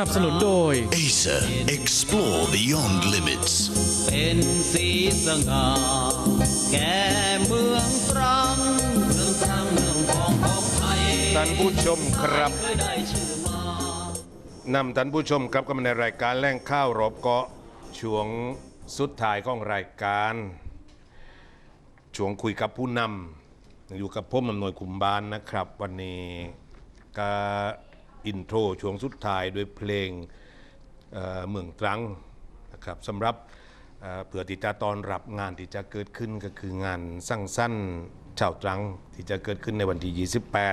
นับสนุนโดย Acer, explore beyond limits. เป็นสีสง่าแก่เมืองตรังเมืองตรังเมืองทองของไทยท่านผู้ชมครับเคยได้ชื่อมานำท่านผู้ชมครับเข้ามาในรายการแล่งข้าวรอบเกาะช่วงสุดท้ายของรายการ ช่วงคุยกับผู้นำอยู่กับผมอำนวยคุมบานนะครับ วันนี้ก็ อินโทรช่วงสุดท้ายด้วยเพลงเเมืองตรังนะครับสำหรับเเผื่อที่จะตอนรับงานที่จะเกิดขึ้นก็คืองานสร้างสั้นชาวตรังที่จะเกิดขึ้นในวันที่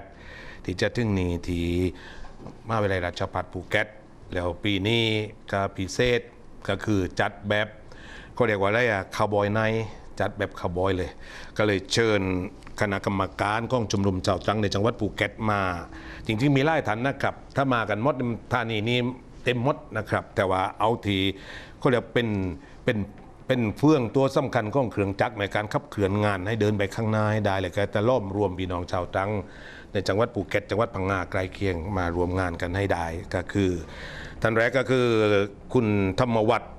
28 ที่จะถึงนี้ที่มหาวิทยาลัยราชภัฏภูเก็ตแล้วปีนี้ก็พิเศษก็คือจัดแบบก็เรียกว่าอะไรอะคาวบอยไนจัดแบบคาวบอยเลย ก็เลยเชิญ คณะกรรมการของชมรมชาวตรังในจังหวัดภูเก็ตมา จริงๆมีไล่ทันนะครับ ถ้ามากันมดธานีนี้เต็มมดนะครับ แต่ว่าเอาทีเขาเรียกเป็นเป็นเป็นเฟื่องตัวสำคัญของเครื่องจักรในการขับเคลื่อนงานให้เดินไปข้างหน้าให้ได้เลยก็จะล้อมรวมพี่น้องชาวตรัง ในจังหวัดภูเก็ตจังหวัดพังงาใกล้เคียงมารวมงานกันให้ได้ก็คือท่านแรกก็คือคุณธรรมวัฒน์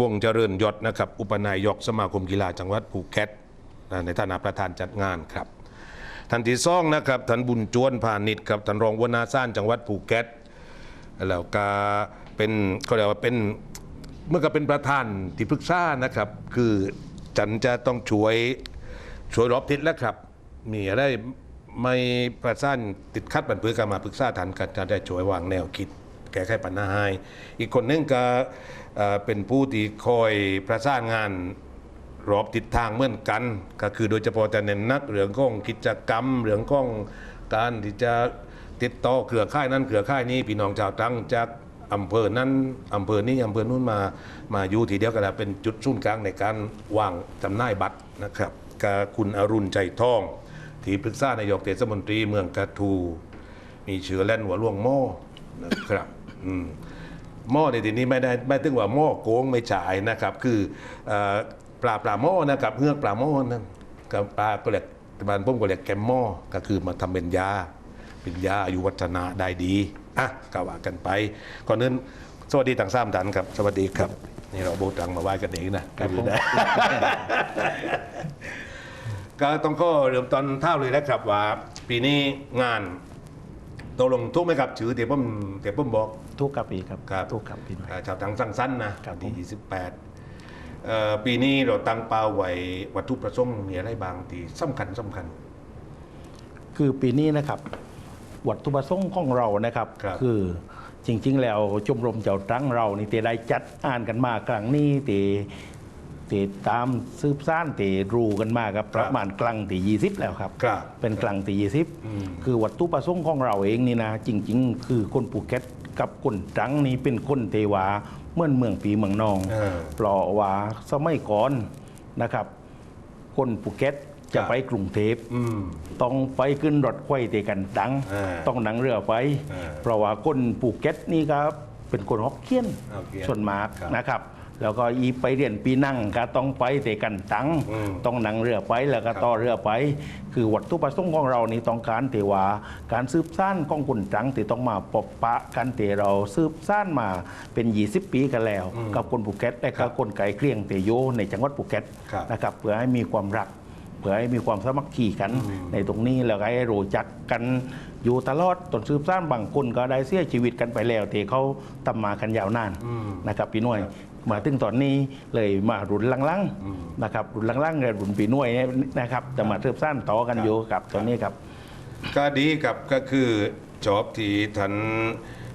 วงเจริญยศนะครับ อุปนายกสมาคมกีฬาจังหวัดภูเก็ต ในฐานะประธานจัดงานครับท่านที่สองนะครับท่านบุญจวนพาณิชย์ครับท่านรองวนาซ่านจังหวัดภูเก็ตแล้วก็เป็นเขาเรียกว่าเป็นเมื่อก็เป็นประธานที่ปรึกษานะครับ คือจันจะต้องช่วยช่วยรอบทิศแล้วครับ มีอะไรไม่ประสานติดขัดบันเพื่อกันมาปรึกษาท่านกันจะได้ช่วยวางแนวคิด แก้ไขปัญหาให้อีกคนหนึงก็เอ่อเป็นผู้ที่คอยประสานงาน รอบทิศทางเหมือนกัน ก็คือโดยเฉพาะแต่เน้นนักเรื่องของกิจกรรมเรื่องของการที่จะติดต่อเครือข่ายนั้นเครือข่ายนี้พี่น้องชาวตรังจากอำเภอนั้นอำเภอนี้อำเภอนู้นมามาอยู่ทีเดียวกันแล้วเป็นจุดศูนย์กลางในการวางจำหน่ายบัตรนะครับกับคุณอรุณใจทอง ที่ปรึกษานายกเทศมนตรีเมืองกระทู มีเชื้อแล่นหัวล่วงหม้อนะครับอืมหม้อในที่นี้ไม่ได้ไม่ถึงว่าหม้อโกงไม่จ่ายนะครับ คือเอ่อ ปลาปลาหม้อนะครับเฮือกปลาหม้อนั่นกับปลาก็เรียกบ้านผมก็เรียกแกมหม้อก็คือมาทำเป็นยา เป็นยาอายุวัฒนะได้ดีอะก็ว่ากันไปก่อนอื่นสวัสดีต่างสามท่านครับ สวัสดีครับ นี่เราโบตังมาไหว้กันเองนะก็คือได้ก็ต้องก็เริ่มตอนเท่าเลยนะครับว่า ปีนี้งานตกลงทุกไหมครับชื่อเดี๋ยวผมเดี๋ยวผมบอกทุกกับปีครับครับทุกกับพี่หน่อยอ่าชาวทั้งสั้นๆนะครับผมที่28เอ่อ ปีนี้เราตั้งเป้าไว้วัตถุประสงค์มีอะไรบางที่สำคัญสำคัญ คือปีนี้นะครับ วัตถุประสงค์ของเรานะครับครับ อจริง ๆ แล้วชมรมเจ้าตั้งเรานี่เตได้จัดอ่านกันมากลางนี้เตเตตามซืบซ่านเตรูกันมาครับประมาณกลางตียี่สิบแล้วครับ ครับ เป็นกลางตียี่สิบอืม คือวัตถุประสงค์ของเราเองนี่นะ จริง ๆ คือคนภูเก็ตกับคนตรังนี่เป็นคนเทวา เหมื่อนเมืองปีเมืองนองเออเพราะว่าสมัยก่อนนะครับ คนภูเก็ตจะครับไปกรุงเทพอืมต้องไปขึ้นรถไฟเตกันดังอ่าต้องนั่งเรือไปอ่าเพราะว่าคนภูเก็ตนี่ครับเป็นคนฮอกเกี้ยนฮอกเกี้ยนส่วนมากครับนะครับ แล้วก็อีไปเรียนปีนั่งก็ต้องไปเตกันตังอืมต้องนั่งเรือไปแล้วก็ครับต่อเรือไป คือวัตถุประสงค์ของเรานี่ต้องการเทว่าการสืบสานของคนตรังที่ต้องมาปบปะกันเตเราสืบสานมาเป็น 20 ปีกันแล้ว กับคนภูเก็ตและกับคนไก่เครียงเตโยในจังหวัดภูเก็ตครับนะครับเพื่อให้มีความรักเพื่อให้มีความสามัคคีกันในตรงนี้แล้วก็ให้รู้จักกันอยู่ตลอดตนสืบสร้างบางคนก็ได้เสียชีวิตกันไปแล้วที่เขาตำมากันยาวนานอืมนะครับพี่หน่วย มาถึงตอนนี้เลยมารุนลังๆนะครับรุนลังๆเลยรุนปีหน่วยเนี่ยนะครับจะมาสืบสร้างต่อกันอยู่กับตอนนี้ครับ ก็ดีครับก็คือจอบที่ท่าน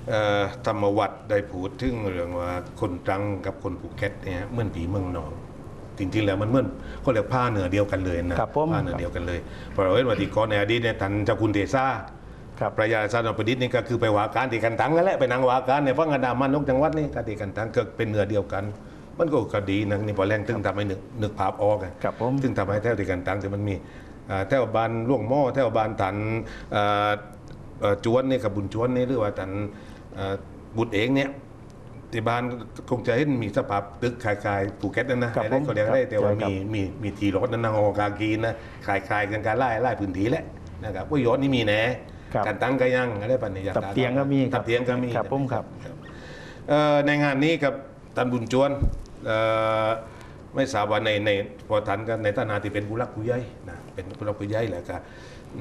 เอ่อธรรมวัฒน์ได้พูดถึงเรื่องว่าคนตรังกับคนภูเก็ตเนี่ยเหมือนผีเมืองนองจริงๆแล้วมันเหมือนเขาเรียกผ้าเหนือเดียวกันเลยนะครับผมผ้าเหนือเดียวกันเลยเพราะเราเห็นว่าที่ก่อนในอดีตเนี่ยท่านเจ้าคุณเทซ่าครับ พระยาซาดอนประดิษฐ์นี่ก็คือไปว่าการตีกันตังนั่นแหละไปนั่งว่าการในฝั่งอันดามันนกจังหวัดนี่การตีกันตังก็เป็นเนื้อเดียวกัน มันก็ก็ดีนะนี่พอแรงถึงทำให้นึกนึกภาพออกอะครับผมถึงทำให้แถวตีกันตังแต่มันมีอ่าแถวบานล่วงหม้อแถวบานตันอ่าเอ่อจวนนี่กับบุญจวนนี่หรือว่าตันอ่าบุตรเองเนี่ยที่บ้านคงจะเห็นมีสภาพตึกคล้ายๆภูเก็ตนั่นนะครับไอ้นั่นผมเขาเรียกได้แต่ว่าใช่ครับมีมีมีทีรถนั่นนะฮอกากีนะคล้ายๆกันการไล่ไล่พื้นที่แหละนะครับว่ายอดนี่มีแน่ครับ การตั้งก็ยังอะไรปันนี้อยากตับเตียงก็มีครับตับเตียงก็มีครับผมครับครับเอ่อในงานนี้กับท่านบุญจวนเอ่อไม่ทราบว่าในในพอทันกันในฐานะที่เป็นผู้รักผู้ใหญ่นะเป็นผู้รักผู้ใหญ่แหละครับ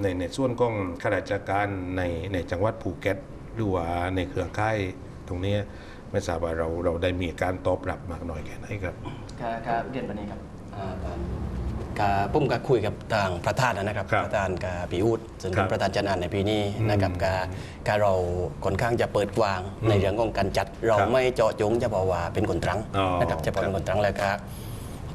ในในส่วนของข้าราชการในในจังหวัดภูเก็ตหรือว่าในเครือข่ายตรงเนี้ยไม่ทราบว่าเราเราได้มีการตอบรับมากน้อยแค่ไหนครับครับครับเรียนปานนี้ครับ อ่าก็ผมก็คุยกับทางประธานนะครับครับประธานกับปีอูดซึ่งครัเป็บนประธานจัดงานในปีนี้นะครับก็ก็เราค่อนข้างจะเปิดกว้างในเรื่องของการจัด เราครับไม่เจาะจงเฉพาะว่าเป็นคนตรังอ๋อนะครับเฉพาะครัเป็บนคนตรังแล้วก็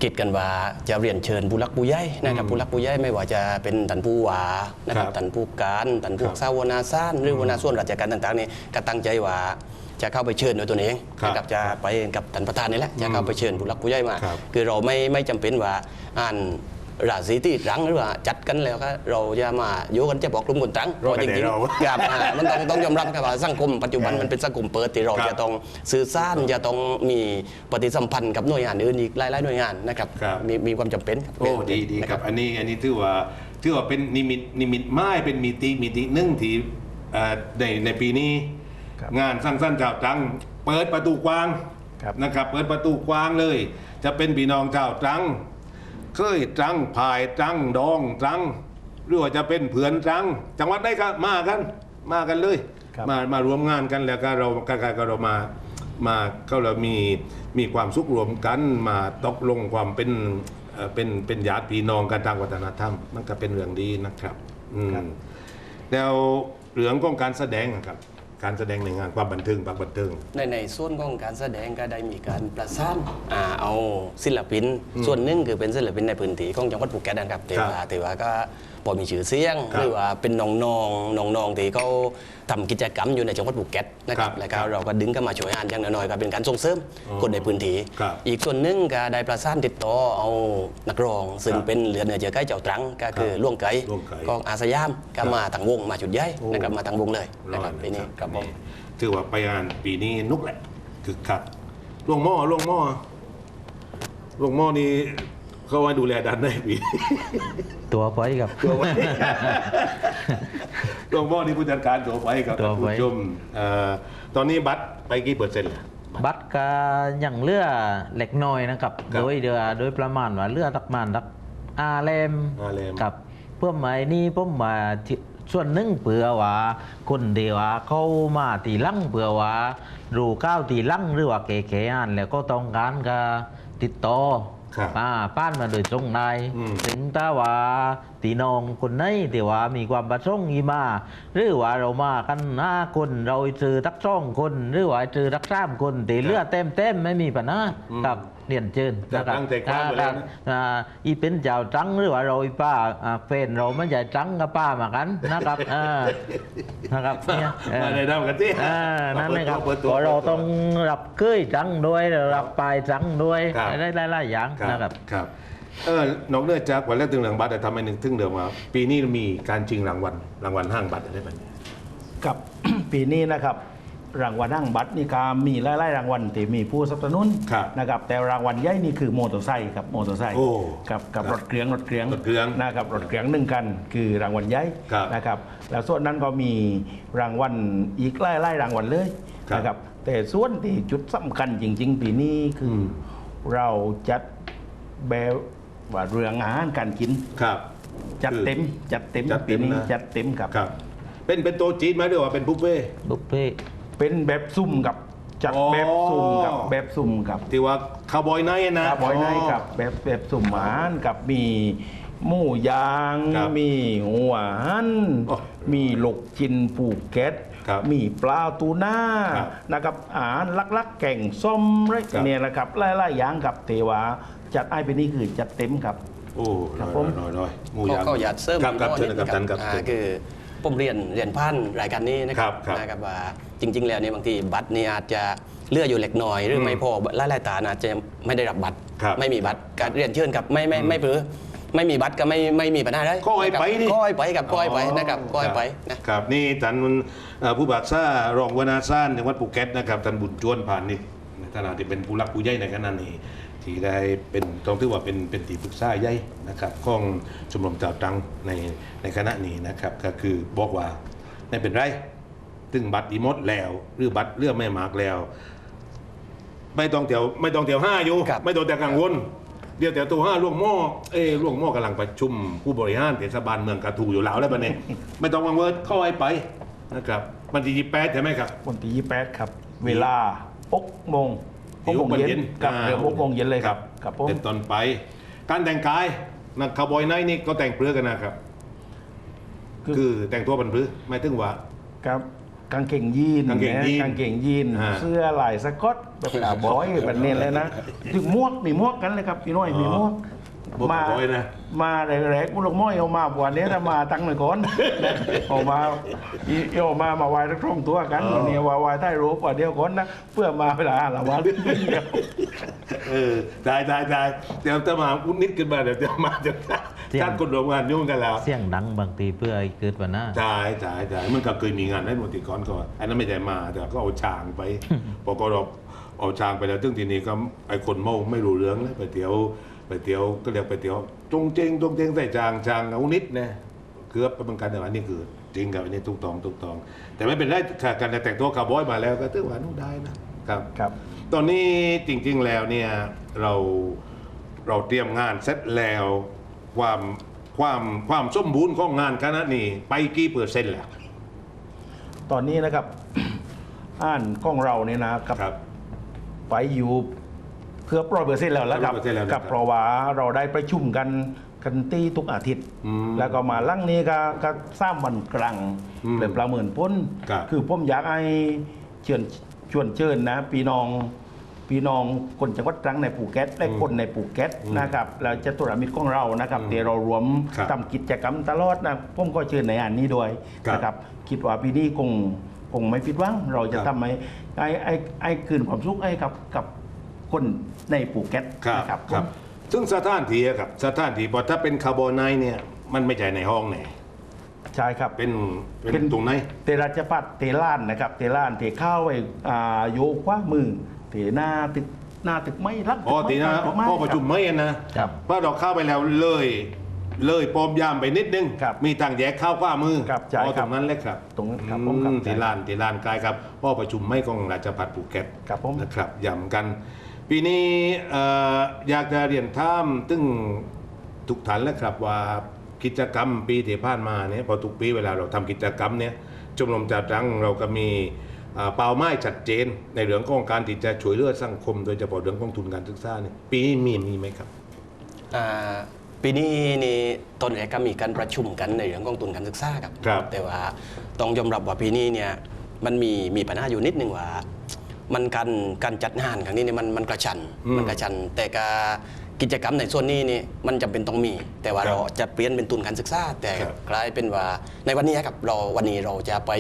คิดกันว่าจะเรียนเชิญผู้รักผู้ใหญ่นะครับผู้รักผู้ใหญ่ไม่ว่าจะเป็นท่านผู้ว่านะครัครับบท่านผู้การท่านผู้ครับ สาวนาซ่านหรือวนาส่วนราชการต่างๆนี่ก็ตั้งใจว่า จะเข้าไปเชิญโดยตัวเองครับนะครับจะไปกับท่านประธานนี่แหละจะเข้าไปเชิญผู้รักผู้ใหญ่มา ครับคือเราไม่ไม่จำเป็นว่าอ่านราศีที่ตรังหรือว่าจัดกันแล้วก็เราจะมาโยกันจะบอกกลุ่มคนตรังเราเพราะจไม่ได้ริงเราๆครับอ่ามันต้องต้องยอมรับครับว่าสังคมปัจจุบันมันเป็นสังคมเปิดที่เราครับจะต้องสื่อสารจะต้องมีปฏิสัมพันธ์กับหน่วยงานอื่นอีกหลายๆหน่วยงานนะครับครับ มีมีความจำเป็นครับโอ้ดีดีนะครับ อันนี้อันนี้ถือว่าถือว่าเป็นนิมิตนิมิตไม้เป็นมิติมิติหนึ่งที่เอ่อในในปีนี้ ครับ งานสร้างสรรค์เจ้าตรัง เปิดประตูกว้างครับนะครับ เปิดประตูกว้างเลย จะเป็นพี่น้องเจ้าตรัง เคยตรังพายตรังดองตรังหรือว่าจะเป็นเผือนตรัง จังหวัดได้ก็มากัน มากันเลย ครับ มามารวมงานกันแล้วก็เราก็ก็ก็เรามามาก็เรามีมีความสุขรวมกันมาตกลงความเป็นเอ่อเป็นเป็นญาติพี่น้องกันทางวัฒนธรรมมันก็เป็นเรื่องดีนะครับอืมครับแล้วเรื่องของการแสดงอะครับ การแสดงในงานความบันเทิงปากบันเทิง ในในส่วนของการแสดงก็ได้มีการประสานอ่าเอาศิลปิน ส่วนหนึ่งคือเป็นศิลปินในพื้นที่ของจังหวัดภูเก็ตนะครับแต่ว่าแต่ว่าก็พอมีชื่อเสียงครับหรือว่าเป็นน้องๆน้องๆที่เขาทำกิจกรรมอยู่ในจังหวัดภูเก็ตนะครัครับบแล้วก็ครับเราก็ดึงกันมาช่วยงานอย่างน้อยๆก็เป็นการส่งเสริมอ๋อคนในพื้นที่ครับ อีกส่วนหนึ่งก็ได้ประสานติดต่อเอานักร้อง ซึ่งครับเป็นเหลือเหนือเจอใกล้เจ้าตรังก็คือครับล่วงไก่ล่วงไก่ ของอาสยามก็มาทางวงมาจุดใหญ่โอ้นะครับมาทางวงเลยนะครับอยปีนี้ครับผมถือว่าไปงานปีนี้นุกแหละคือคักล่วงหม้อล่วงหม้อล่วงหม้อนี่เขาไว้ดูแลดันได้ปีตัวไปกับ ตัวไว้ล่วงหม้อนี่ผู้จัดการตัวไปกับตัวท่านไว้ ผู้ชมเอ่อตอนนี้บัตรไปกี่เปอร์เซ็นต์แล้วบัตรก็ยังเหลือเล็กน้อยนะครับ ครับโดยเดือโดยประมาณว่าเหลือตักมานตักอาเลมอาเลม กับเพื่อหมายนี้ผมมาที่ ส่วนหนึ่งเผื่อว่าคนเดียวว่าเขามาตีลังเผื่อว่ารูก้าวตีลังหรือว่าเก๋ๆอ่านแล้วก็ต้องการก็ติดต่อครับอ่าป้านมาโดยตรงในอืม ถึงถ้าว่าตีน้องคนไหนที่ว่ามีความประสงค์อีมา หรือว่าเรามากันห้าคนเราซื้อทักสองคน หรือว่าซื้อทักสามคนตีเลือดเต็มเต็มๆไม่มีปัญหาอืมครับ เรียนเชิญจะนะครับตั้งใจกว้างไปแล้วนะ อ่าอีเป็นเจ้าจังหรือว่าเราอีป้าอ่าเฟนเราไม่ใช่จังกับป้ามากันนะครับอ่านะครับเนี่ยเออ มาในดาวกันที่อ่านั่นเลยครับเปิดตัวก็เราปิดวต้องรับเคยจังด้วยรับปลายจังด้วยครับ ได้หลายๆอย่างนะครับครับเออนอกเหนือจากวันแรกถึงหลังบัตรแต่ทำไมหนึ่งถึงเดิมว่า ปีนี้มีการชิงรางวัลรางวัลห้างบัตรอะไรแบบนี้กับ ปีนี้นะครับ รางวัลนั่งบัตรนี่ก็มีไล่ๆรางวัลที่มีผู้สนับสนุนครับนะครับแต่รางวัลใหญ่นี่คือโมอเตอร์ไซค์ครับโมอเตอร์ไซค์โอ้กับกับครับรถเครื่องรถเครื่องรถเครื่องนะครับรถเครื่องหนึ่งกัน คือรางวัลใหญ่ครับนะครับแล้วส่วนนั้นก็มีรางวัลอีกไล่ๆรางวัลเลยครับ นะครับแต่ส่วนที่จุดสำคัญจริง ๆ ปีนี้คืออม เราจัดแบบว่าเรื่องอาหารการกิน ครับ จัดคือเต็มจัดเต็มจัดเต็ปีมนี้นะ จัดเต็มครับ ครับ เป็นเป็นโต๊ะจีนไหมหรือว่าเป็นบุฟเฟ่ต์บุฟเฟ่ต์ เป็นแบบซุ่มกับจัดอ๋อ แบบซุ่มกับแบบซุ่มกับที่ว่าคาวบอยไนท์นะ คาร์บอยไนท์กับแบบแบบสุ่มหวานกับมีหมูยาง ครับมีหวานโอ้มีหลกจินปูเก็ตครับมีปลาตูน่าครับนะครับอาหารลักๆแก่งส้มอะไรครับ เนี่ยนะครับไล่ๆอย่างกับเทวาจัดไอ้ไปนี่คือจัดเต็มครับ โอ้ครับน้อยผมน้อยน้อยหมูก็ยางก็อยากเสริมครับครับอีกเชิญหนะครับอยท่านครับ อ่าคือผมเรียนเรียนผ่านรายการนี้นะคครัรับบครับนะครับว่า จริง ๆ แล้วเนี่ยบางทีบัตรนี่อาจจะเหลืออยู่เล็กน้อย หรือไม่พอหลายๆตาอาจจะไม่ได้รับบัตร ครับไม่มีบัตรการเรียนเชิญกับไม่ไม่ไม่เปือไม่มีบัตรก็ไม่ไม่มีปัญหาเลยก็ให้ไปดิก็ให้ไปกับก็ให้ไปนะครับก็ให้ไปนะ ครับนี่ท่านเอ่อผู้บักษารองวนาซ่านจังหวัดภูเก็ตนะครับท่านบุญจวนผ่านนิดในฐานะที่เป็นผู้รักผู้ใหญ่ในขณะนี้ที่ได้เป็นต้องถือว่าเป็นเป็นที่ปรึกษาใหญ่นะครับของชมรมเจ้าตังในในคณะนี้นะครับ ก็คือบอกว่าไม่เป็นไร ถึงบัตรอีมดแล้ว หรือบัตรเลือกไม่มากแล้ว ไม่ต้องเดี๋ยวไม่ต้องเดี๋ยวห้าอยู่ ครับ ไม่ต้องแต่กังวล เดี๋ยวเดี๋ยวตัวห้าล่วงหม้อเอ้ยล่วงหม้อกำลังประชุมผู้บริหารเทศบาลเมืองกระทูอยู่แล้วแล้วปะเนี่ย ไม่ต้องกังวลเข้าไอ้ไปนะครับมันจะยี่แปดใช่ไหมครับ วันที่ 28 ครับ เวลา6โมงเดี๋ยว6โมงเย็นเย็นกับอ่าเรือ6โมงเย็นเลยครับครับผมเป็นต้นไป การแต่งกายนักคาวบอยไนท์นี่ก็แต่งเปลือกกันนะครับ คือคือแต่งตัวเป็นเปลือกไม่ถึงว่า ครับ กางเกงยีนกางเกงยีนนะกางเกงยีนอ่า เสื้อลายสก๊อตแบบคาร์บอยแบบนี้เลยนะถึงหมวกมีหมวกกันเลยครับพี่น้อยมีหมวกหมวกคาร์บอยนะ มาแรกๆกุลกม้อยเอามาวันนี้ถ้ามาตั้งหน่อยก่อนนะเอามาอีเอามามาไหว้ทั้งท่องตัวกันวันนี้ว่าไหว้ใต้รูปว่าเดียวก่อนนะเพื่อมาเวลาละวันเดียว เออได้ได้ได้เดี๋ยวจะมาอุ้นนิดขึ้นมาเดี๋ยวจะมาจะ เสียงท่านคนรวมงานยุ่งกันแล้วเสียงดังบางทีเพื่อให้เกิดปัญหาใช่ใช่ใช่มันก็เคยมีงานให้มติกรก่อนอันนั้นไม่ได้มาแต่ก็เอาช้างไปพอก็เราเอาช้างไปแล้วซึ่งทีนี้ก็ไอ้คนเมาไม่รู้เรื่องแล้วไปเตี๋ยวไปเตี๋ยวก็เรียกไปเตี๋ยวจงเจงจงเจงใส่จางจางเอานิดนะเกือบไปเหมือนกันแต่ว่านี่คือจริงกับอันนี้ถูกต้องถูกต้อง แต่ไม่เป็นไรค่ะการแต่งตัวคาร์บอยมาแล้วก็ถือว่านู่นได้นะครับ ครับ ตอนนี้จริงๆแล้วเนี่ยเราเราเตรียมงานเสร็จแล้ว ความความความสมบูรณ์ของงานคณะนี้ไปกี่เปอร์เซ็นต์แล้ว ตอนนี้นะครับ อ่านกล้องเราเนี่ยนะครับครับ ไปอยู่เกือบร้อยเปอร์เซ็นต์แล้วแล้วครับ100%แล้วนะครับกับเพราะว่าเราได้ประชุมกันกันตีทุกอาทิตย์ อืมแล้วก็มาลั่งนี้ก็ก็สร้างวันกลางอืมเลยประเมินพ้นครับคือผมอยากให้เชิญชวนเชิญนะพี่น้อง พี่น้องคนจังหวัดตรังในภูเก็ตและคนในภูเก็ตนะครับแล้วจะตุรมิตรของเรานะครับเดี๋ยวเรารวมครับทำกิจกรรมตลอดนะผมก็เชิญในอันนี้ด้วยครับนะครับ คิดว่าปีนี้คงคงไม่ผิดหวังเราจะครับทำให้ไอ้ไอ้ไอ้คืนความสุขให้กับกับคนในภูเก็ตครับนะครับครับ ซึ่งสถานที่อะครับสถานที่พอถ้าเป็นคาร์บอนไนท์เนี่ยมันไม่ใช่ในห้องแน่ใช่ครับ เป็นเป็นตรงไหน เตราชพัฒน์เตล้านนะครับ เตล้านเตข้าวไอ้อ่าโยกขว่ามือ เตหน้าตึกหน้าตึกไม้รักอ๋อตีนะตึกไพ่อประชุมไม่อะนะครับเพราะเราเข้าไปแล้วเลย เลยปอมยามไปนิดนึง ครับมีทางแยกเข้าขวามือครับใช่อ๋อคตรับรงนั้นเลยครับตรงนั้นครับอืผมครับที่ลานที่ลานกายครับพ่อประชุมไม่ของราชพัฒภูเก็ต ครับผม นะครับย้ำกัน ปีนี้เอ่ออยากจะเรียนท่ามตึงทุกฐานแล้วครับว่ากิจกรรมปีที่ผ่านมาเนี่ยพอทุกปีเวลาเราทำกิจกรรมเนี่ยชมรมจัดรังเราก็มี เอ่อเป้าหมายชัดเจน ในเรื่องของการที่จะช่วยเหลือสังคม โดยเฉพาะเรื่องของทุนการศึกษาเนี่ยปีนี้มีมีไหมครับอ่าปีนี้นี่ตอนแรกก็มีการประชุมกันในเรื่องของทุนการศึกษาครับ ครับ แต่ว่าต้องยอมรับว่าปีนี้เนี่ยมันมีมีปัญหาอยู่นิดนึงว่า มันการการจัดงานครั้งนี้เนี่ยมันมันกระชันอืม มันกระชันแต่กา กิจกรรมในส่วนนี้นี่มันจำเป็นต้องมี แต่ว่าครับเราจะเปลี่ยนเป็นทุนการศึกษา แต่ครับกลายเป็นว่าในวันนี้ครับเราวันนี้เราจะไป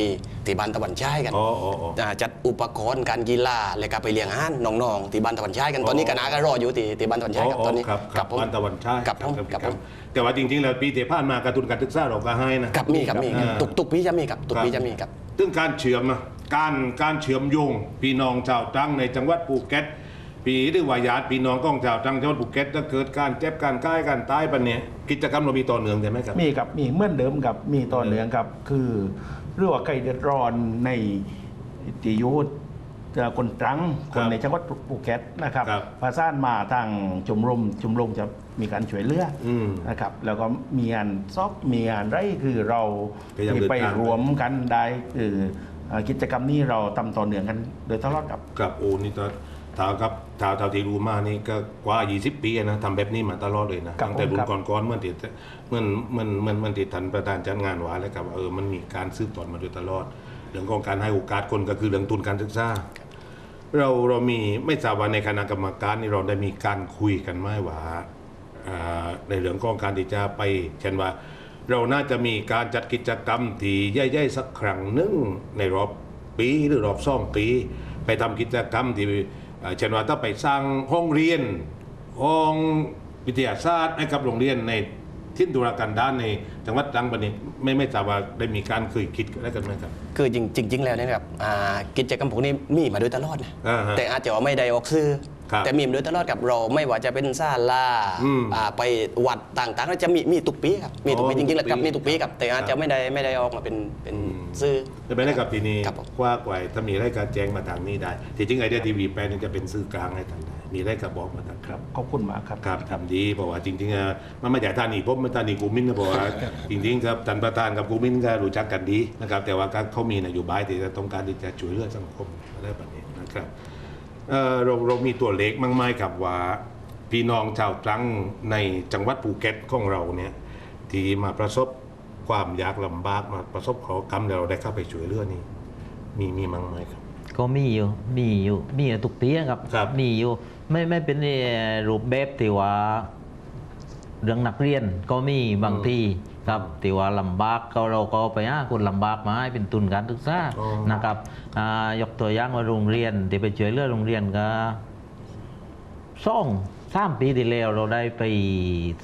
ที่บ้านตะวันชายกันอ๋ออ๋ออ๋อาจัดอุปกรณ์การกีฬาและก็ไปเลี้ยงอาหารน้องๆที่บ้านตะวันชายกันตอนนี้ก็นาก็รออยู่ที่ที่บ้านตะวันชายครับตอนนี้ครับครับผมบ้านตะวันชายกับผมครับกับคผรับมแต่ว่าจริง ๆ แล้วปีที่ผ่านมาการทุนการศึกษาเราก็ให้นะกับมีครับมีครับอ่าตุกตุกปีจะมีครับตุกปีครับจะมีครับ ซึ่งการเชื่อมอะการการเชื่อมโยงพี่น้องชาวตรังในจังหวัดภูเก็ต ปีหรือว่าญาติพี่น้องของชาวตรังจังหวัดภูเก็ตถ้าเกิดการเจ็บการใกล้การตายปะเนี่ยกิจกรรมเรามีต่อเนื่องใช่ไหมครับ มีครับมีเหมื่อนเดิมกับมีต่อเนื่องครับคือเรื่องว่าใครเดือดร้อนในติยุทธคนตรังคครับนในจังหวัดภูเก็ตนะครับครับประสานมาทางชมรมชมรมจะมีการช่วยเหลืออมนะครับแล้วก็มีงานซอบมีงานไรคือเราพยายามเดินไปทางรวมกันได้คือเอ่อกิจกรรมนี้เราทำต่อเนื่องกันโดยตลอดครับครับโอ้นี่ตอนถามครับ ถามถามที่รู้มานี่ก็กว่า 20 ปีนะทำแบบนี้มาตลอดเลยนะ ครับตั้งแต่รุ่ผมนครับก่อนๆเมื่อติดเมื่อเมื่อเมื่อเมื่อติดทันประธานจัดงานว่าแล้วครับว่าเออมันมีการสืบต่อมาโดยตลอด เรื่องของการให้โอกาสคนก็คือเรื่องทุนการศึกษาเราเรามีไม่ทราบว่าในคณะกรรมการนี่เราได้มีการคุยกันไหมว่าอ่าในเรื่องของการที่จะไป เช่นว่า เราน่าจะมีการจัดกิจกรรมที่ใหญ่ๆสักครั้งหนึ่งในรอบปีหรือรอบสองปี ไปทำกิจกรรมที่อ่า เช่นว่าถ้าไปสร้างห้องเรียนห้องวิทยาศาสตร์ให้กับโรงเรียนในที่ตุรกันดานในจังหวัดตรังบันนี้ไม่ไม่ทราบว่าได้มีการเคยคิดอะไรกันไหมครับคือจริงจริงๆแล้วเนี่ยนะครับอ่ากิจกรรมพวกนี้มีมาโดยตลอดนะอ่าฮะแต่อาจจะว่าไม่ได้ออกสื่อครับ แต่มีมาโดยตลอดกับเราไม่ว่าจะเป็นซาลาอืมอ่าไปวัดต่างๆก็จะมีมีตุกปีครับมีตุกปีอ๋อจริงๆแล้วครับมีมีตุตุกกปีปีครับแต่อาจครัจะบไม่ได้ไม่ได้ออกมาเป็นเป็นซื้อจะเป็นได้กับทีนี้ครับผมกว่าไกว่าถ้ามีรายการแจ้งมาทางนี้ได้ที่จริงไอเดียทีวีแปลนึงจะเป็นสื่อกลางให้ทางได้มีรายการบอกมาทางครับขอบคุณมากครับครับทำดีเพราะว่าจริงๆอะมันไม่ใช่ท่านีผมมันท่านีกูมินนะเพราะว่าจริงๆครับท่านประธานกับกูมินก็รู้จักกันดีนะครับแต่ว่าเขามีนโยบายที่จะต้องการที่จะช่วยเหลือสังคมอะไรแบบนี้นะครับ เอ่อเราเรามีตัวเลขมากมายกับว่า พี่น้องชาวตรังในจังหวัดภูเก็ตของเราเนี่ยที่มาประสบความยากลำบากมาประสบขอกรรมแล้วเราได้เข้าไปช่วยเหลือนี่มีมีมั้งไหมครับ ก็มีอยู่ มีอยู่ มีอยู่ทุกปีครับ ครับ มีอยู่ ไม่ไม่เป็นในรูปแบบที่ว่าเรื่องนักเรียนก็มีบางที่ ครับที่ว่าลำบากก็เราก็ไปหาคนลำบากมาให้เป็นทุนการศึกษาอ๋อ นะครับอ่ายกตัวอย่างว่าโรงเรียนที่ไปช่วยเหลือโรงเรียนก็ซ่องสามปีที่แล้วเราได้ไป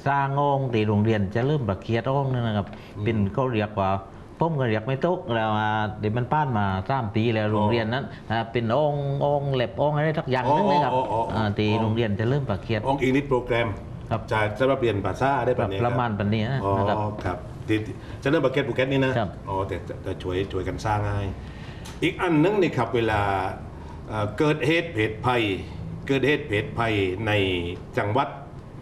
สร้างองค์ที่โรงเรียนจะเริ่มประเคียดองค์นั่นนะครับ เป็นเขาเรียกว่าผมก็เรียกไม่ตกแล้วอ่าเดี๋ยวมันป้านมาสามปีแล้วโรงเรียนนั้นอ่าเป็นองค์องค์เหล็บองค์อะไรทักอย่างนึงนะครับอ๋ออ๋ออ๋ออ๋ออ่าที่โรงเรียนจะเริ่มประเคียด องค์อิงลิสโปรแกรม ครับจะสำหรับเรียนภาษาได้ปะเนี่ยประมาณปานนี้นะอ๋อนะครับ ครับที่ที่จะเริ่มประเก็ตภูเก็ตนี่นะครับ อ๋อแต่แต่แต่ช่วยช่วยกันสร้างให้อีกอันนึงนี่ครับเวลาเอ่อเกิดเหตุเพศภัย เกิดเหตุเพศภัยในจังหวัด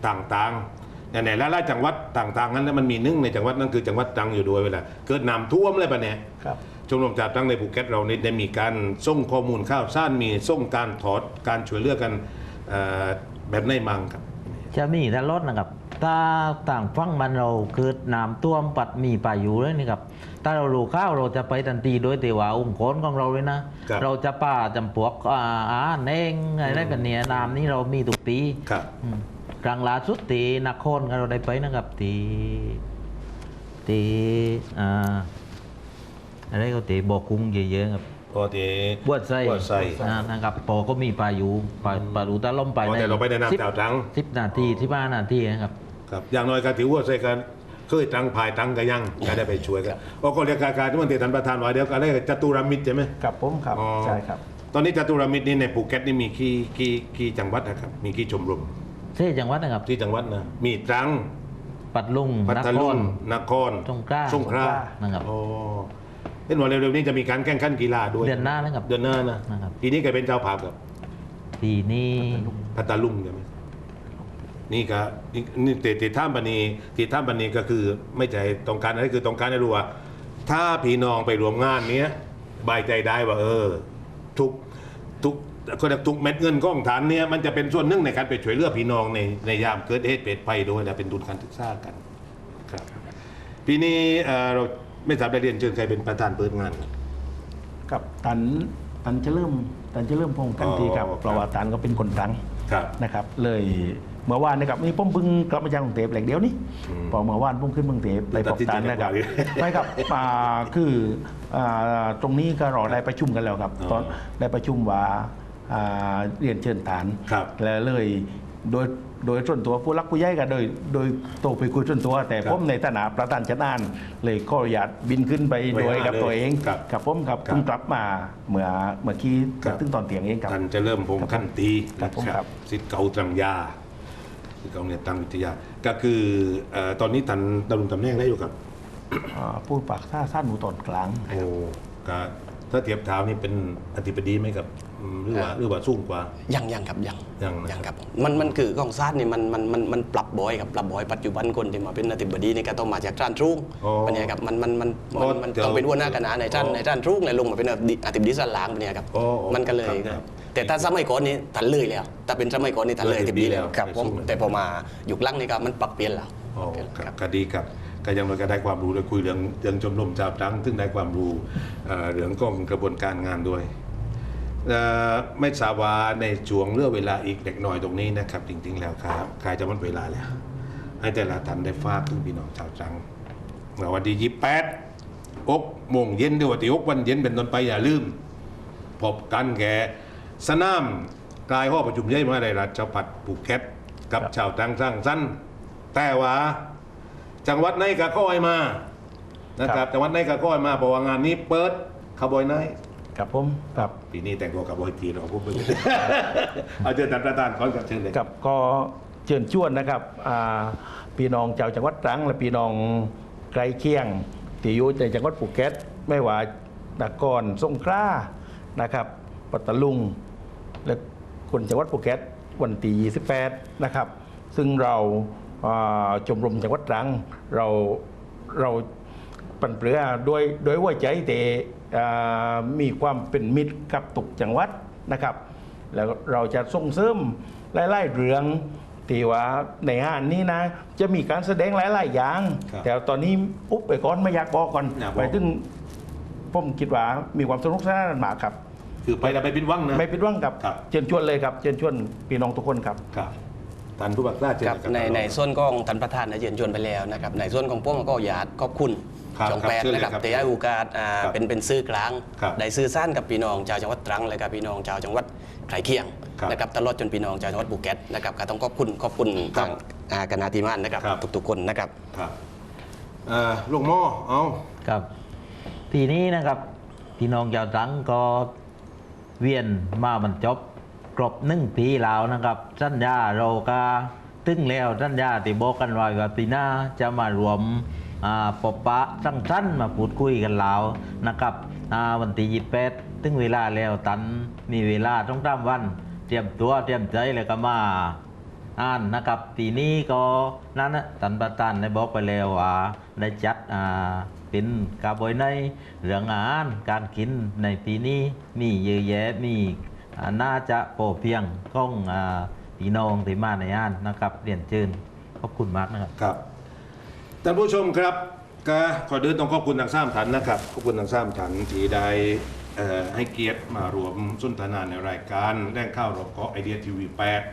ต่างๆในในหลายๆจังหวัดต่างๆ นั้นแล้วมันมีหนึ่งในจังหวัดนั้นคือจังหวัดตรังอยู่ด้วยเวลาเกิดน้ำท่วมอะไรปะเนี่ย ครับ ชมรมจ่าตั้งในภูเก็ตเรานี่ได้มีการส่งข้อมูลข่าวสารมีส่งการถอดการช่วยเหลือกันเอ่อแบบไหนมังครับ จะมีตลอดนะครับถ้าต่างฟังมันเราเกิดน้ำท่วมปัดมีป่าอยู่เลยนี่ครับถ้าเรารู้ข้าวเราจะไปทันทีโดยแต่ว่าองค์กรของเราเลยนะ ครับเราจะป่าจำพวกอ่าอาหารเองอะไรแบบเนี้ยน้ำนี่เรามีทุกปีครับ อืมกลางลาสุดตีนครก็เราได้ไปนะครับตีตีอ่าอะไรก็ตีบอกคุ้งเยอะๆครับ พอที่ บวชไส้บวชไส้ อ่านะครับพอก็มีปลาอยู่ปลาปลาดูตะล่มไปอ๋อแต่เราไปในน้ำสิบเจ้าตรังสิบนาทีสิบห้านาทีนะครับ ครับอย่างน้อยก็ถือว่าใส่กันเคยตังภายตังก็ยังก็ได้ไปช่วยกันโอ้ก็เรียกการการที่มันเตะทันประธานไว้เดียวก็ได้จตุรมิตรใช่ไหม กับผมครับอ๋อใช่ครับ ตอนนี้จตุรมิตรนี่ในภูเก็ตนี่มีกี่กี่กี่จังหวัดนะครับ มีกี่ชมรมเท่จังหวัดนะครับ ที่จังหวัดนะ มีตรัง ปัดลุงพันทคลุรงนครสงขลา สงขลานะครับโอ้ เห็นว่าเร็วๆนี้จะมีการแข่งขันกีฬาด้วยเดือนหน้านะครับ เดือนหน้านะนะครับปีนี้แกเป็นเจ้าภาพกับปีนี้พัทลุงใช่ไหมนี่ก็นี่นี่ติติท่ามปณีติท่ามปณีก็คือไม่ใจตรงการอะไรคือตรงการให้รู้ว่า ถ้าพี่น้องไปรวมงานเนี้ยบายใจได้ว่า เออ ทุกทุกก็เรียกทุกเม็ดเงินก้องฐานเนี้ยมันจะเป็นส่วนหนึ่งในการไปช่วยเหลือพี่น้องในในยามเกิดเหตุเพศภัยโดยและเป็นทุนการศึกษากันครับปีนี้เอ่อเรา ไม่ทราบได้เรียนเชิญใครเป็นประธานเปิดงานครับ กับตันตันจะเริ่มตันจะเริ่มพงกันทีครับอ๋อครับ เพราะว่าตันก็เป็นคนตรังครับ นะครับ เลยเมื่อวานนะครับนี่ผมเพิ่งกลับมาจากกรุงเทพแหล่งเดียวนี่พอเมื่อวานผมขึ้นเมืองเทพเลยพบตันนะครับ ตัดสินใจกว่าไม่ครับอ่าคืออ่าตรงนี้ก็รอได้ประชุมกันแล้วครับ อ๋อตอนได้ประชุมว่าอ่าเรียนเชิญฐาน ครับ แล้วเลย โดยโดยส่วนตัวผู้รักผู้ใหญ่กันโดยโดยโตไปคุยส่วนตัว แต่ครับผมในฐานะประธานชนานเลยขออนุญาตบินขึ้นไปไปโดยหากับตัวเองครับกับผมครับครับ เพิ่งกลับมาเมื่อเมื่อกี้ครับ ตึงตอนเตียงเองครับ ท่านจะเริ่มพงขั้นตีครับผมครับ สิทธิ์เก่าตรังยาสิทธิ์เก่าเนี่ยตรังวิทยา ก็คือเอ่อตอนนี้ท่านดำรงตำแหน่งได้อยู่กับ อ่าผู้ปากท่าสั้นหมูตอนกลาง โอ้ก็ถ้าเทียบเท้านี่เป็นอธิบดีไหมครับอืม หรือว่าหรือว่าสูงกว่า ยังยังครับยังยังนะ ยังครับ มันมันคือกองซาดนี่มันมันมันมันปรับบ่อยครับปรับบ่อยปัจจุบันคนที่มาเป็นอธิบดีนี่ก็ต้องมาจากจานทรุงอ๋อเป็นไงครับมันมันมันอ๋มัอนมันเดี๋ยวต้องเป็นหัวหน้าคณะในจานอ๋อในจานทรุงเลยลงมาเป็นอธิอธิบดีสันหลางเป็นไงครับอ๋ออ๋อมันก็เลย ครับครับแต่ถ้าสมัยก่อนนี้ทันเลยแล้วแต่เป็นสมัยก่อนนี่ทันเลยเลยอธิบดีแล้วอธิบดีแล้วครับผมไปสู้เลยแต่พอมายุคหลังนี่ก็มันปรับเปลี่ยนแล้วอ๋อครับก็ดีครับก็ยังเราก็ได้ความรู้เลยคุยเรื่องเรื่องชมรมชาวตรังซึ่งได้ความรู้เอ่อเรื่องของกระบวนการงานด้วยเอ่อ ไม่ทราวาในช่วงเลือกเวลาอีกเล็กน้อยตรงนี้นะครับ จริง ๆ แล้วครับใครจะหมดเวลาแล้ว ให้แต่ละท่านได้ฝากถึงพี่น้องชาวตรังวันที่ยี่แปดอกโมงเย็นด้วยวันที่อกวันเย็นเป็นต้นไปอย่าลืม พบกันแก่สนามกลายห้อประชุมใหญ่มาในรัฐจังหวัดภูเก็ตกับชาวตรังสร้างสั้นแต่ว่าจังหวัดไหนก็ค่อยมานะครับจังหวัดไหนก็ค่อยมาเพราะว่างานนี้เปิดคาร์บอยไนท์ ครับผมครับปีนี้แต่งตัวกับบอยทีเราพูดไปเอาเชิญท่านประธานก่อนกับเชิญเลยกับก็เชิญชวนนะครับอ่าพี่น้องชาวจังหวัดตรังและพี่น้องไกลเคียงที่อยู่ในจังหวัดภูเก็ตไม่ว่านครสงขลานะครับปัตตาลุง และคนจังหวัดภูเก็ตวันที่28 นะครับ ซึ่งเราอ่าชมรมจังหวัดตรัง เราเราปันเปลือโดยโดยหัวใจแต่อ่า มีความเป็นมิตรกับตุกจังหวัดนะครับ แล้วเราจะส่งเสริมหลายๆเรื่องที่ว่าในงานนี้นะ จะมีการแสดงหลายๆอย่างครับแต่ตอนนี้อุ๊บไปก่อนไม่อยากบอกก่อนอยากบอกไปถึงผมคิดว่ามีความสนุกสนานมากครับ คือไปแล้วไปพิดหวังนะไม่ผิดหวังครับครับเชิญชวนเลยครับเชิญชวนพี่น้องทุกคนครับครับท่านผู้บักษาเชิญครับเลยในครับในส่วนของท่านประธานนะเยินชวนไปแล้วนะครับในส่วนของผมก็อยากขอบคุณ ครับช่องแปดครับเชิญเลยนะครับครับที่ให้โอกาสอ่าครับเป็นเป็นสื่อกลางครับได้สื่อสารกับพี่น้องชาวจังหวัดตรังและกับพี่น้องชาวจังหวัดไข่เคียงครับนะครับตลอดจนพี่น้องชาวจังหวัดภูเก็ตนะครับก็ต้องขอบคุณขอบคุณครัทาบงอ่าคณะทีมงานนะครับครับ ทุกๆคนนะครับ ครับเอ่อลูกหม้อเอาครับทีนี้นะครับพี่น้องชาวตรังก็เวียนมาบรรจบครบหนึ่งปีแล้วนะครับ สัญญาเราก็ตึงแล้วสัญญาที่บอกกันไว้ว่าปีหน้าจะมารวมอ่า ปบปะสั้งสั้นมาพูดคุยกันแล้วนะครับอ่าวันที่ยี่แปดถึงเวลาแล้วตันมีเวลาต้องตามวัน เตรียมตัวเตรียมใจแล้วก็มาอ่านนะครับปีนี้ก็นั่นนะท่านประธานได้บอกไปแล้วว่าได้จัดอ่าเป็นกาบอยในเรื่องอาหารการกินในปีนี้มีเยอะแยะมีน่าจะพอเพียงของอ่าพี่น้องที่มาในงานนะครับเรียนเชิญขอบคุณมากนะครับครับ ท่านผู้ชมครับก็ขอเดินต้องขอบคุณทางสามฐานนะครับขอบคุณทางสามฐานที่ได้เอ่อให้เกียรติมารวมสนทนาในรายการแรงข้าวรบก็ไอเดียทีวี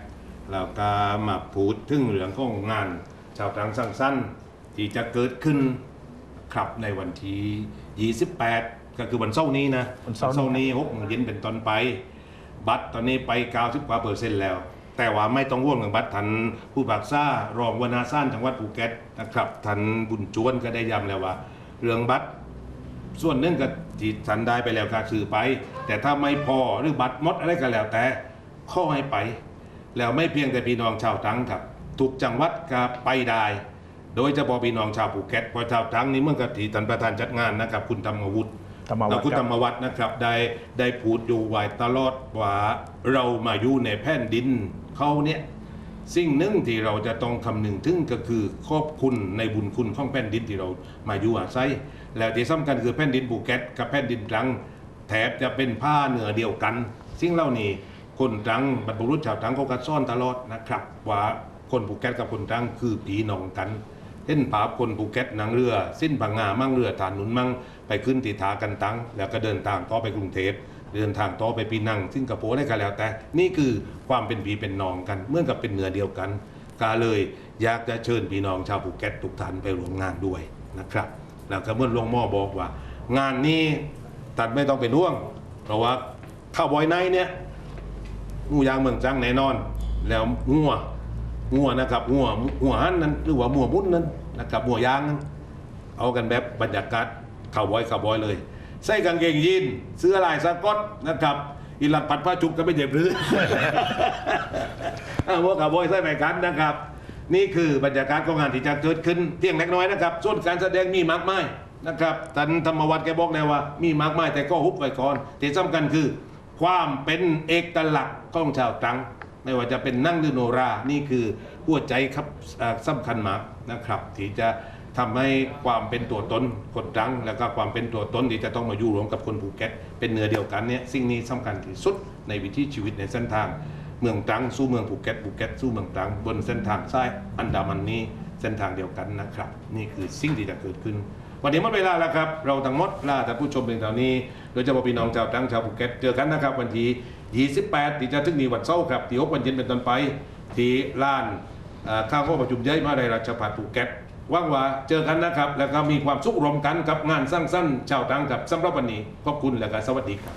8แล้วก็มาพูดถึงเรื่องของงาน ชาวตรังสร้างสั้นที่จะเกิดขึ้นครับในวันที่ 28 ก็คือวันเสาร์นี้นะวันเสาร์นี้ หกโมงเย็นเป็นต้นไป บัตรตอนนี้ไป 90กว่าเปอร์เซ็นต์แล้ว แต่ว่าไม่ต้องห่วงเรื่องบัตรทันผู้บักซ่ารองวนาซ่านจังหวัดภูเก็ตนะครับทันบุญจวนก็ได้ย้ำแล้วว่า เรื่องบัตรส่วนหนึ่งก็ที่ทันได้ไปแล้วก็ซื้อไป แต่ถ้าไม่พอหรือบัตรหมดอะไรก็แล้วแต่ข้อให้ไป แล้วไม่เพียงแต่พี่น้องชาวตรังครับทุกจังหวัดก็ไปได้ โดยเฉพาะพี่น้องชาวภูเก็ตเพราะชาวตรังนี่เมื่อกี้ที่ท่านประธานจัดงานนะครับ คุณธรรมวุฒิธรรมวัฒน์แล้วคุณครับธรรมวัฒน์นะครับได้ได้พูดอยู่ไว้ตลอดว่าเรามาอยู่ในแผ่นดิน เขาเนี่ยสิ่งหนึ่งที่เราจะต้องคำนึงถึงก็คือขอบคุณในบุญคุณของแผ่นดินที่เรามาอยู่อาศัยแล้วที่สำคัญคือแผ่นดินภูเก็ตกับแผ่นดินตรังแถบจะเป็นผ้าเหนือเดียวกัน สิ่งเหล่านี้คนตรังบรรพบุรุษชาวตรังเขาก็ซ่อนตลอดนะครับ ว่าคนภูเก็ตกับคนตรังคือผีน้องกันเห็นภาพคนภูเก็ตนังเรือ สิ้นพังงามั่งเรือฐานหนุนมั่งไปขึ้นตีทากันตังแล้วก็เดินทางต่อไปกรุงเทพ เดินทางต่อไปปีนังสิงคโปร์ได้กันแล้วแต่ นี่คือความเป็นผีเป็นน้องกันเหมื่อนกับเป็นเนื้อเดียวกันกาเลยอยากจะเชิญพี่น้องชาวภูเก็ตทุกท่านไปร่วมงานด้วยนะครับแล้วก็เมื่อหลวงหม่อบอกว่า งานนี้ตัดไม่ต้องเป็นห่วง เพราะว่าข้าวบอยไนท์เนี่ยงูยางเมืองจังแน่นอน แล้วงัวงัวนะครับงัวงัวหันนั้นหรือว่ามัวมุ้นนั้นนะครับมัวยางนั้นเอากันแบบบรรยากาศข่าวบอยข่าวบอยเลย ใส่กางเกงยีนเสื้อลายสก๊อตนะครับอีหลักปัดผ้าจุกก็ไม่เจ็บหรือเอาพวกข่าวบอยใส่ไปกันนะครับ นี่คือบรรยากาศของงานที่จะเกิดขึ้นเพียงเล็กน้อยนะครับ ส่วนการแสดงมีมากมายนะครับท่านธรรมวัฒน์แกบอกแล้วว่า มีมากมายแต่ก็ฮุบไว้ก่อนที่สำคัญคือ ความเป็นเอกลักษณ์ของชาวตรังไม่ว่าจะเป็นนั่งหรือโนรา นี่คือหัวใจครับอ่าสำคัญมากนะครับ ที่จะ ทำให้ความเป็นตัวตนคนตรัง แล้วก็ความเป็นตัวตนที่จะต้องมาอยู่รวมกับคนภูเก็ต เป็นเนื้อเดียวกันเนี่ยสิ่งนี้สำคัญที่สุดในวิถีชีวิตในเส้นทาง เมืองตรังสู้เมืองภูเก็ตภูเก็ตสู้เมืองตรัง บนเส้นทางซ้ายอันดามันนี้เส้นทางเดียวกันนะครับ นี่คือสิ่งที่จะเกิดขึ้น วันนี้หมดเวลาแล้วครับ เราทั้งหมดลาท่านผู้ชมเพียงเท่านี้โดยเฉพาะพี่น้องชาวตรังชาวภูเก็ตเจอกันนะครับวันที่28ที่จะถึงนี้วันเสาร์ครับที่6วันเย็นเป็นต้นไปที่ลานข้างห้อประชุมใหญ่มาวิทยาลัยราชภัฏภูเก็ต ว่างว่าเจอกันนะครับ แล้วก็มีความสุขรวมกันกับงานสร้างสรรค์ชาวตังกับสำหรับวันนี้ขอบคุณและก็สวัสดีครับ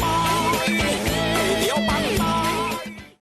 ไป